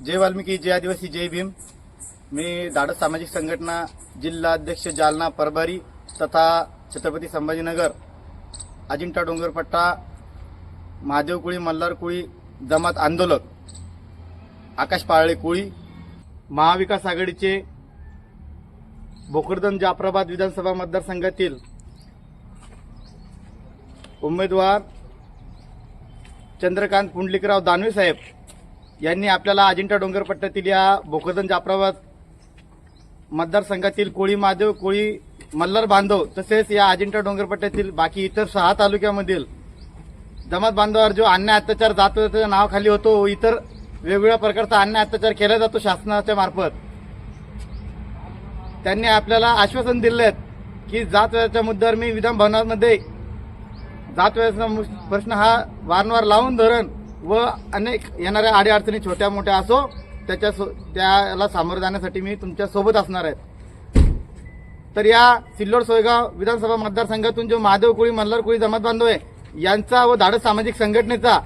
जय वाल्मिकी जय आदिवासी जय भीम. मी धाडस सामाजिक संघटना जिल्हा अध्यक्ष जालना परभरी तथा छत्रपती संभाजीनगर अजिंठा डोंगरपट्टा महादेव कुळी मल्हार कुळी जमात आंदोलक आकाश पाळळे कुळी महाविकास आघाडीचे भोकरदन जाफराबाद विधानसभा मतदारसंघातील उमेदवार चंद्रकांत पुंडलिकराव दानवे साहेब. यांनी आपल्याला अजिंठा डोंगरपट्ट्यातील या भोकरदन जाफराबाद मतदारसंघातील कोळी महादेव कोळी मल्हार बांधव तसेच या अजिंठा डोंगरपट्ट्यातील बाकी इतर सहा तालुक्यामधील जमात बांधवावर जो अन्याय अत्याचार जातीच्या नावाखाली होतो इतर वेगवेगळ्या प्रकारचा अन्याय अत्याचार केला जातो शासनाच्या मार्फत. त्यांनी आपल्याला आश्वासन दिले की की जातव्याच्या मुद्द्यावर मी विधान भवनामध्ये जातव्याचा प्रश्न हा वारंवार लावून धरण व अनेक येणाऱ्या अडीअडचणी छोट्या मोठ्या असो त्याच्या सो- त्याला सामोरं जाण्यासाठी मी तुमच्यासोबत असणार आहे. तर या सिल्लोड सोयगाव विधानसभा मतदारसंघातून जो महादेव कोळी मल्हार कोळी जमात बांधव आहे यांचा व धाडस सामाजिक संघटनेचा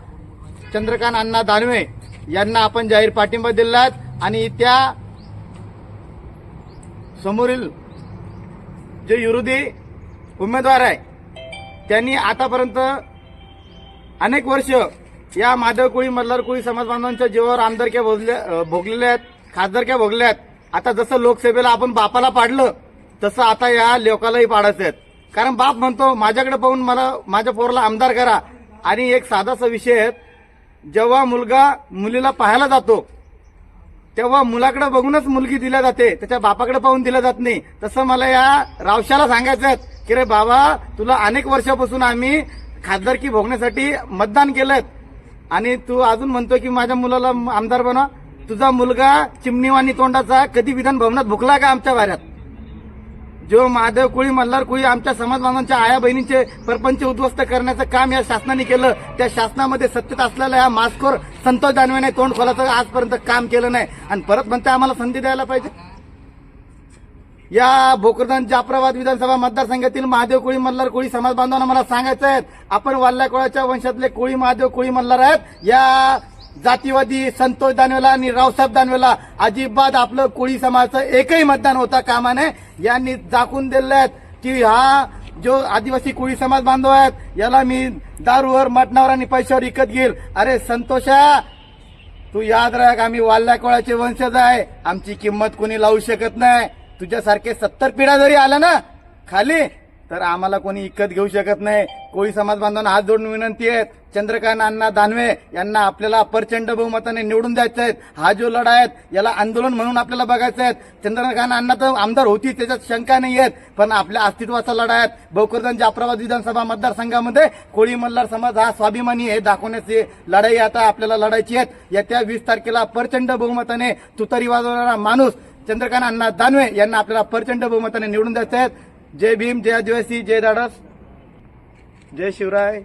चंद्रकांत अण्णा दानवे यांना आपण जाहीर पाठिंबा दिला आणि त्या समोरील जे विरोधी उमेदवार आहे त्यांनी आतापर्यंत अनेक वर्ष या माधव कोळी मल्हार कोळी समाज बांधवांच्या जीवावर आमदारक्या भोगल्या भोगलेल्या आहेत खासदारक्या भोगल्या आहेत. आता जसं लोकसभेला आपण बापाला पाडलं तसं आता या लोकालाही पाडायचं आहेत. कारण बाप म्हणतो माझ्याकडे पाहून मला माझ्या पोराला आमदार करा. आणि एक साधासा विषय आहे जेव्हा मुलगा मुलीला पाहायला जातो तेव्हा मुलाकडे बघूनच मुलगी दिल्या जाते त्याच्या बापाकडे पाहून दिल्या जात नाही. तसं मला या रावशाला सांगायचं आहे की रे बाबा तुला अनेक वर्षापासून आम्ही खासदारकी भोगण्यासाठी मतदान केलंय आणि तू अजून म्हणतो की माझ्या मुलाला आमदार बनवा. तुझा मुलगा चिमणीवाणी तोंडाचा कधी विधान भवनात भुकला का आमच्या वाऱ्यात? जो महादेव कुळी मल्हार कुळी आमच्या समाज बांधवांच्या आया बहिणींचे परपंच उद्ध्वस्त करण्याचं काम या शासनाने केलं त्या शासनामध्ये सत्तेत असलेल्या या मास्कोर संतोष दानवेने तोंड खोलाचं आजपर्यंत काम केलं नाही. आणि परत म्हणते आम्हाला संधी द्यायला पाहिजे. या भोकरदन जाफराबाद विधानसभा मतदारसंघातील महादेव कोळी मल्हार कोळी समाज बांधवांना मला सांगायचं आहे. आपण वाल्ल्या कोळाच्या वंशातले कोळी महादेव कोळी मल्हार आहेत. या जातीवादी संतोष दानवेला आणि रावसाहेब दानवेला अजिबात आपलं कोळी समाजाचं एकही मतदान होता कामा नये. यांनी दाखवून दिले आहेत की हा जो आदिवासी कोळी समाज बांधव आहेत याला मी दारूवर मटणावर आणि पैशावर विकत घेईल. अरे संतोषा तू याद राख आम्ही वाल्ल्या कोळाचे वंशज आहे. आमची किंमत कोणी लावू शकत नाही. तुझ्यासारखे सत्तर पिढ्या जरी आला ना खाली तर आम्हाला कोणी इकत घेऊ शकत नाही. कोळी समाज बांधवांना हात जोडून विनंती आहे चंद्रकांत अण्णा दानवे यांना आपल्याला प्रचंड बहुमताने निवडून द्यायचं आहे. हा जो लढा आहे याला आंदोलन म्हणून आपल्याला बघायचं आहे. चंद्रकांत अण्णा तर आमदार होती त्याच्यात शंका नाही आहेत. पण आपल्या अस्तित्वाचा लढा आहे. बहुकरदन जाफराबाद विधानसभा मतदारसंघामध्ये कोळी मल्हार समाज हा स्वाभिमानी हे दाखवण्याची लढाई आता आपल्याला लढायची आहे. येत्या वीस तारखेला प्रचंड बहुमताने तुतारी वाजवणारा माणूस चंद्रकांत अण्णा दानवे यांना आपल्याला प्रचंड बहुमताने निवडून द्यायचे आहेत. जय भीम जय आदिवासी जय दाडस जय शिवराय.